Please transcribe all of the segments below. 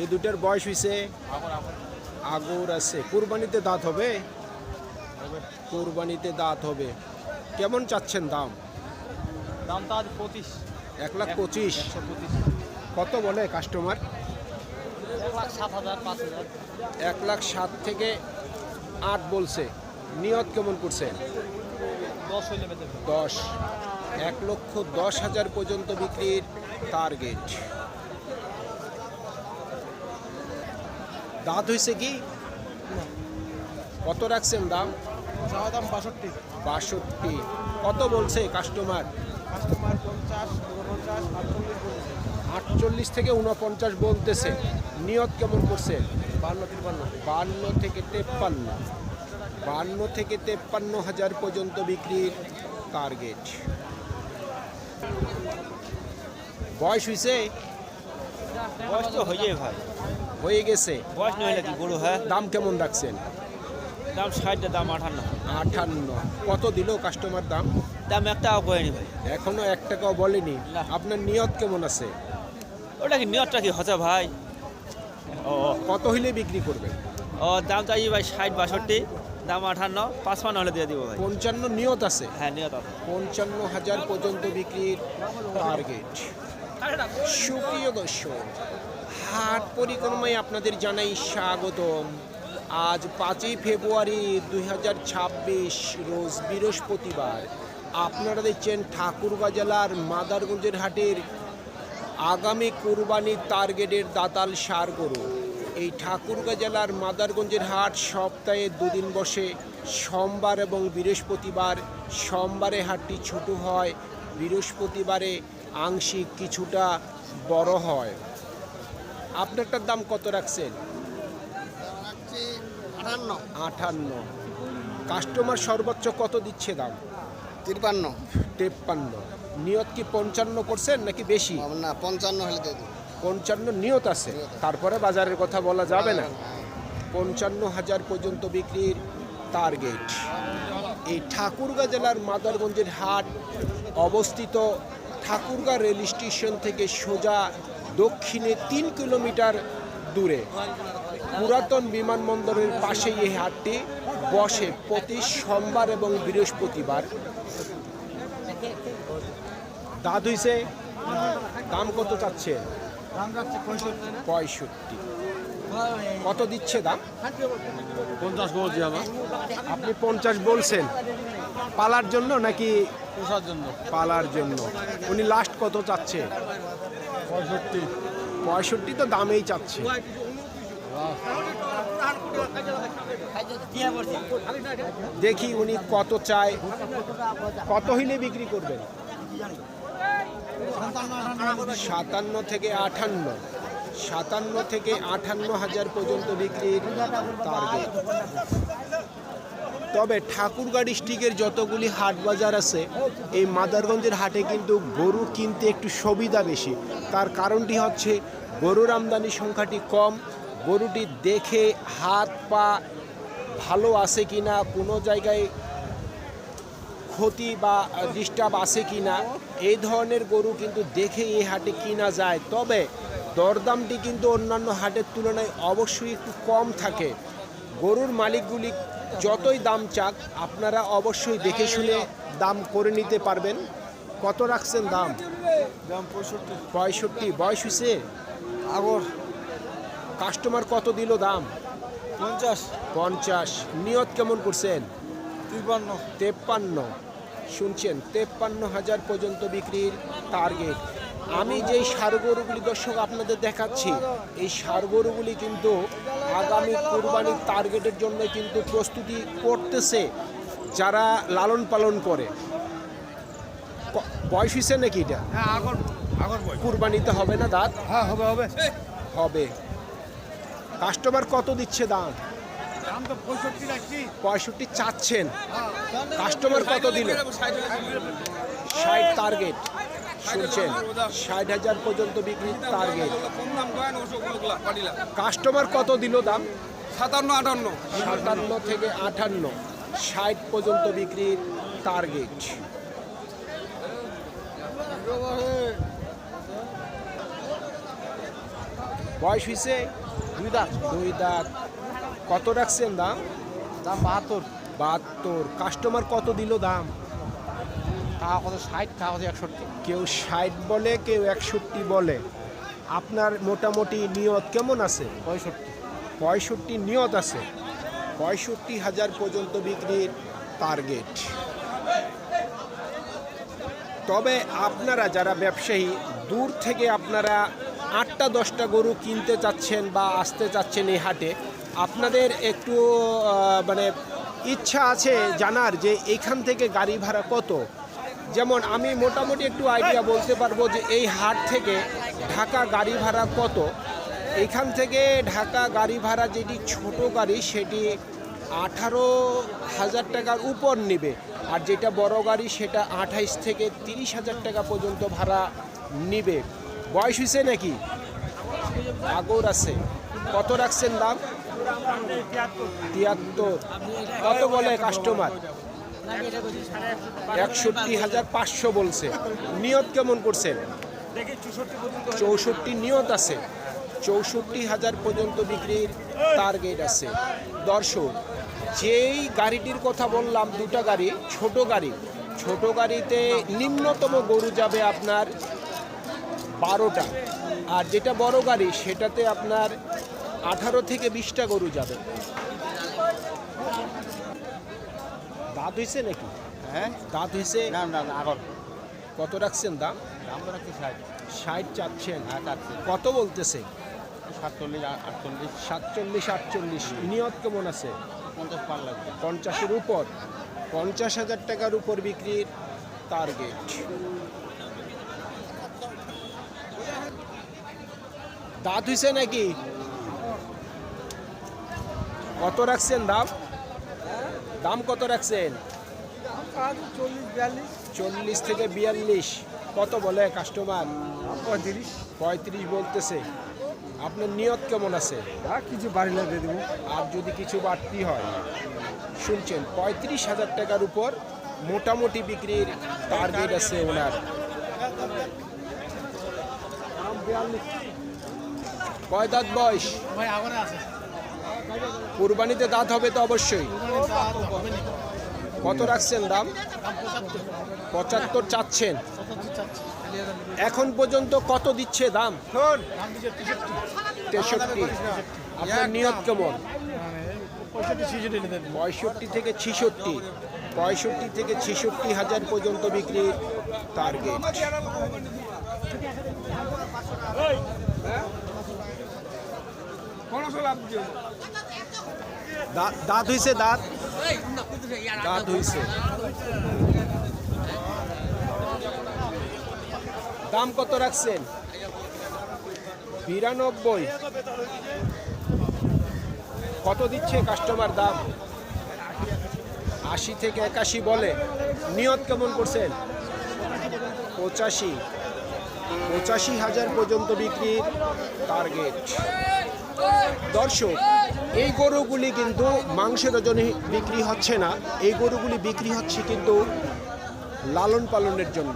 এই দুটার বয়স হয়েছে আগর আছে। কুরবানিতে দাঁত হবে? কুরবানিতে দাঁত হবে। কেমন চাচ্ছেন দাম? দাম তো আজ পঁচিশ। এক লাখ পঁচিশ। কত বলে কাস্টমার? এক লাখ সাত থেকে আট বলছে। নিয়ত কেমন করছে। দশ এক লক্ষ দশ হাজার পর্যন্ত বিক্রির টার্গেট দাঁত হয়েছে কি? কত রাখছেন দাম? চাওয়া দাম বাষট্টি। বাষট্টি। কত বলছে কাস্টমার কাস্টমার পঞ্চাশ উনপঞ্চাশ আটচল্লিশ বলেছে। আটচল্লিশ থেকে উনপঞ্চাশ বলতেছে। নিয়ত কেমন করছে? বান্ন তিরপান্ন বান্ন থেকে তেপ্পান্ন। বান্ন থেকে তেপ্পান্ন হাজার পর্যন্ত বিক্রির টার্গেট বয়স হয়েছে? বয়স তো হয়ে ভাই। হয়ে গেছে। বয়স নয় নাকি গরু হ্যাঁ? দাম কেমন রাখছেন? দাম ষাট দাম আঠান্ন। আটান্ন কত দিল কাস্টমার দাম? দাম একটা করেনি ভাই। এখনও এক টাকাও বলেনি। আপনার নিয়ত কেমন আছে? ওটা কি নিয়তটা কি হচ্ছে ভাই? ও কত হইলে বিক্রি করবেন? ও দাম চাই ভাই ষাট বাষট্টি দাম আঠান্ন পাঁচপান্ন হলে দিয়ে দিব ভাই। পঞ্চান্ন নিয়ত আছে? হ্যাঁ নিয়ত আছে। পঞ্চান্ন হাজার পর্যন্ত বিক্রির টার্গেট সুপ্রিয় দর্শক হাট পরিক্রমায় আপনাদের জানাই স্বাগতম। আজ পাঁচই ফেব্রুয়ারি দুই হাজার ছাব্বিশ, রোজ বৃহস্পতিবার। আপনারা দেখছেন ঠাকুরগাঁ জেলার মাদারগঞ্জের হাটের আগামী কুরবানির টার্গেটের দাতাল সার গরু। এই ঠাকুরগাঁ জেলার মাদারগঞ্জের হাট সপ্তাহে দুদিন বসে, সোমবার এবং বৃহস্পতিবার। সোমবারে হাটটি ছোট হয়, বৃহস্পতিবারে আংশিক কিছুটা বড় হয়। আপনারটার দাম কত রাখছেন? আটান্ন। আটান্ন। কাস্টমার সর্বোচ্চ কত দিচ্ছে দাম? তিরপান্ন তেপ্পান্ন। নিয়ত কি পঞ্চান্ন করছেন নাকি বেশি? না পঞ্চান্ন হলে দিয়ে পঞ্চান্ন নিয়ত আছে। তারপরে বাজারের কথা বলা যাবে না। পঞ্চান্ন হাজার পর্যন্ত বিক্রির টার্গেট এই ঠাকুরগাঁ জেলার মাদারগঞ্জের হাট অবস্থিত ঠাকুরগাঁ রেল স্টেশন থেকে সোজা দক্ষিণে তিন কিলোমিটার দূরে। পুরাতন বিমানবন্দরের পাশেই এই হাটটি বসে প্রতি সোমবার এবং বৃহস্পতিবার। দাঁত হইছে? দাম কত চাচ্ছে? পঁয়ষট্টি। পঁয়ষট্টি। কত দিচ্ছে দাম? পঞ্চাশ বলছি আমার। আপনি পঞ্চাশ বলছেন। পালার জন্য নাকি পোষার জন্য। পালার জন্য? উনি লাস্ট কত চাচ্ছে? পঁয়ষট্টি। পঁয়ষট্টি তো দামেই চাচ্ছে। দেখি উনি কত চায়। কত হইলে বিক্রি করবেন সাতান্ন থেকে আটান্ন সাতান্ন থেকে আটান্ন হাজার পর্যন্ত বিক্রির টার্গেট তবে ঠাকুরগাঁ ডিস্ট্রিক্টের যতগুলি হাট বাজার আছে, এই মাদারগঞ্জের হাটে কিন্তু গরু কিনতে একটু সুবিধা বেশি। তার কারণটি হচ্ছে গরুর আমদানি সংখ্যাটি কম, গরুটি দেখে হাত পা ভালো আছে কিনা, কোনো জায়গায় ক্ষতি বা ডিস্টার্ব আছে কিনা, এই ধরনের গরু কিন্তু দেখে এই হাটে কিনা যায়। তবে দরদামটি কিন্তু অন্যান্য হাটের তুলনায় অবশ্যই একটু কম থাকে। গরুর মালিকগুলি যতই দাম চাক আপনারা অবশ্যই দেখে শুনে দাম করে নিতে পারবেন। কত রাখছেন দাম? দাম পঁয়ষট্টি। পঁয়ষট্টি। বয়স হয়েছে আগর। কাস্টমার কত দিল দাম? পঞ্চাশ। পঞ্চাশ। নিয়ত কেমন করছেন? তিরপান্ন তেপ্পান্ন। শুনছেন তেপ্পান্ন হাজার পর্যন্ত বিক্রির টার্গেট আমি যেই সার গরুগুলি দর্শক আপনাদের দেখাচ্ছি এই সার গরুগুলি কিন্তু আগামী কোরবানির টার্গেটের জন্য কিন্তু প্রস্তুতি করতেছে যারা লালন পালন করে। বয়স হয়েছে নাকি এটা? হ্যাঁ আগর আগর বই কুরবানিতে হবে না দাঁত? হ্যাঁ হবে হবে। হবে। কাস্টমার কত দিচ্ছে দাম? দাম পঁয়ষট্টি চাচ্ছেন। কাস্টমার কত দিল? ষাট টার্গেট। শুনছেন ষাট হাজার পর্যন্ত বিক্রির টার্গেট কাস্টমার কত দিল দাম? সাতান্ন আটান্ন। সাতান্ন থেকে আটান্ন ষাট পর্যন্ত বিক্রির টার্গেট বয়স হয়েছে দুই দাঁত। দুই দাঁত। কত রাখছেন দাম? দাম বাহাত্তর। বাহাত্তর। কাস্টমার কত দিল দাম? টাকা কত ষাট টাকা কত একষট্টি? কেউ ষাট বলে কেউ একষট্টি বলে। আপনার মোটামুটি নিয়ত কেমন আছে? পঁয়ষট্টি। পঁয়ষট্টি নিয়ত আছে। পঁয়ষট্টি হাজার পর্যন্ত বিক্রির টার্গেট তবে আপনারা যারা ব্যবসায়ী দূর থেকে আপনারা আটটা দশটা গরু কিনতে চাচ্ছেন বা আসতে চাচ্ছেন এই হাটে আপনাদের একটু মানে ইচ্ছা আছে জানার যে এখান থেকে গাড়ি ভাড়া কত? যেমন আমি মোটামুটি একটু আইডিয়া বলতে পারব যে এই হাট থেকে ঢাকা গাড়ি ভাড়া কত? এখান থেকে ঢাকা গাড়ি ভাড়া যেটি ছোট গাড়ি সেটি আঠারো হাজার টাকার উপর নেবে। আর যেটা বড় গাড়ি সেটা আঠাইশ থেকে তিরিশ হাজার টাকা পর্যন্ত ভাড়া নিবে। বয়স হয়েছে নাকি? আগর আছে। কত রাখছেন দাম? তিয়াত্তর। কত বলে কাস্টমার একষট্টি হাজার পাঁচশো বলছে। নিয়ত কেমন করছেন? চৌষট্টি নিয়ত আছে। চৌষট্টি হাজার পর্যন্ত বিক্রির টার্গেট আছে। দর্শক, যেই গাড়িটির কথা বললাম, দুটা গাড়ি, ছোট গাড়ি, ছোট গাড়িতে নিম্নতম গরু যাবে আপনার বারোটা। আর যেটা বড় গাড়ি, সেটাতে আপনার আঠারো থেকে বিশটা গরু যাবে। দাঁত হয়েছে নাকি? হ্যাঁ? দাঁত হয়েছে না না না আগর কত রাখছেন দাম? দাম তো রাখছি ষাট। ষাট চাচ্ছেন। হ্যাঁ চারশো কত বলতেছে? সাতচল্লিশ আটচল্লিশ। সাতচল্লিশ আটচল্লিশ। নিয়ত কেমন আছে? পঞ্চাশ পার লাগবে। পঞ্চাশের উপর। পঞ্চাশ হাজার টাকার উপর বিক্রির টার্গেট দাঁত হইছে নাকি? কত রাখছেন দাম? দাম কত রাখছেন? চল্লিশ চল্লিশ থেকে বিয়াল্লিশ। কত বলে কাস্টমার? পঁয়ত্রিশ। পঁয়ত্রিশ বলতেছে। আপনার নিয়ত কেমন আছে? আর কিছু বাড়িলে দিয়ে দেবো। আর যদি কিছু বাড়তি হয় শুনছেন পঁয়ত্রিশ হাজার টাকার উপর মোটামুটি বিক্রির টার্গেট আছে ওনার। কয় দাঁত বয়স? কুরবানিতে দাঁত হবে তো অবশ্যই। কত রাখছেন দাম? পঁচাত্তর চাচ্ছেন। এখন পর্যন্ত কত দিচ্ছে দাম? তেষট্টি। আপনার নিয়ত কেমন? পঁয়ষট্টি থেকে ছিষট্টি। পঁয়ষট্টি থেকে ছিষট্টি হাজার পর্যন্ত বিক্রির টার্গেট দাঁত হইছে দাঁত? দাঁত হইছে। দাম কত রাখছেন? বিরানব্বই। কত দিচ্ছে কাস্টমার দাম? আশি থেকে একাশি বলে। নিয়ত কেমন করছেন? পঁচাশি। পঁচাশি হাজার পর্যন্ত বিক্রির টার্গেট দর্শক, এই গরুগুলি কিন্তু মাংসের ওজনে বিক্রি হচ্ছে না। এই গরুগুলি বিক্রি হচ্ছে কিন্তু লালন পালনের জন্য।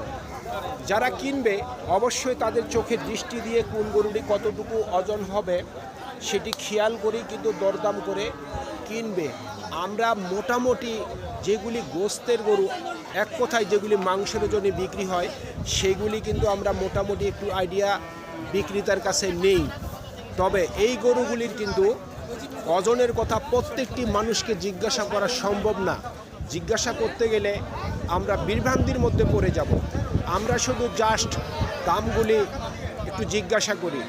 যারা কিনবে, অবশ্যই তাদের চোখে দৃষ্টি দিয়ে কোন গরুটি কতটুকু ওজন হবে সেটি খেয়াল করেই কিন্তু দরদাম করে কিনবে। আমরা মোটামুটি যেগুলি গোস্তের গরু, এক কথায় যেগুলি মাংসের জন্য বিক্রি হয়, সেগুলি কিন্তু আমরা মোটামুটি একটু আইডিয়া বিক্রেতার কাছে নেই। তবে এই গরুগুলির কিন্তু ওজনের কথা প্রত্যেকটি মানুষকে জিজ্ঞাসা করা সম্ভব না। জিজ্ঞাসা করতে গেলে আমরা বিভ্রান্তির মধ্যে পড়ে যাব। আমরা শুধু জাস্ট দামগুলি একটু জিজ্ঞাসা করি।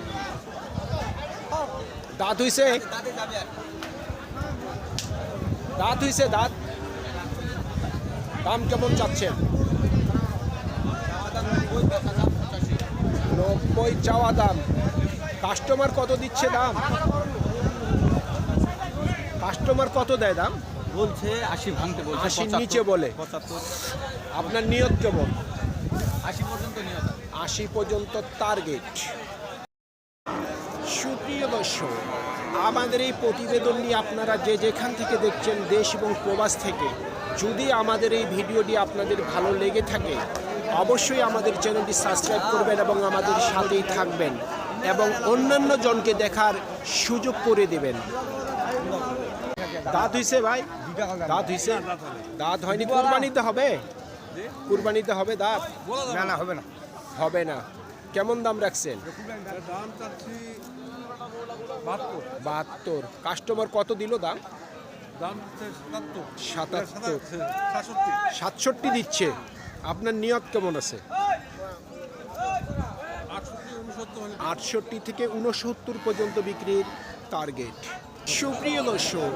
দাঁত হইছে? দাঁত হইছে দাঁত? দাম কেমন চাচ্ছেন? নব্বই চাওয়া দাম। কাস্টমার কত দিচ্ছে দাম? কাস্টমার কত দেয় দাম? বলছে আশি ভাঙতে বলছে আশির নিচে বলে। আপনার নিয়ত কেমন? আশি পর্যন্ত নিয়ে আশি পর্যন্ত টার্গেট সুপ্রিয় দর্শক আমাদের এই প্রতিবেদন নিয়ে আপনারা যে যেখান থেকে দেখছেন দেশ এবং প্রবাস থেকে যদি আমাদের এই ভিডিওটি আপনাদের ভালো লেগে থাকে অবশ্যই আমাদের চ্যানেলটি সাবস্ক্রাইব করবেন এবং আমাদের সাথেই থাকবেন। এবং অন্যান্য জনকে দেখার সুযোগ করে দেবেন। দাঁত হইছে ভাই? দাঁত হইছে? দাঁত হয়নি কুরবানিতে হবে? কুরবানিতে হবে দাঁত? না না হবে না। হবে না। কেমন দাম রাখছেন? বাহাত্তর। কাস্টমার কত দিল দাম? সাতাত্তর। সাতষট্টি দিচ্ছে। আপনার নিয়ত কেমন আছে? আটষট্টি থেকে উনসত্তর পর্যন্ত বিক্রির টার্গেট সুপ্রিয় দর্শক,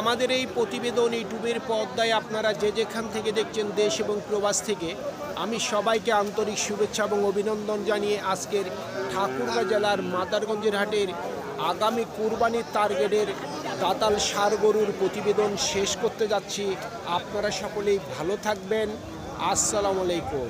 আমাদের এই প্রতিবেদন ইউটিউবের পর্দায় আপনারা যে যেখান থেকে দেখছেন দেশ এবং প্রবাস থেকে, আমি সবাইকে আন্তরিক শুভেচ্ছা এবং অভিনন্দন জানিয়ে আজকের ঠাকুরগাঁ জেলার মাদারগঞ্জের হাটের আগামী কুরবানির টার্গেটের দাতাল সার গরুর প্রতিবেদন শেষ করতে যাচ্ছি। আপনারা সকলেই ভালো থাকবেন। আসসালামু আলাইকুম।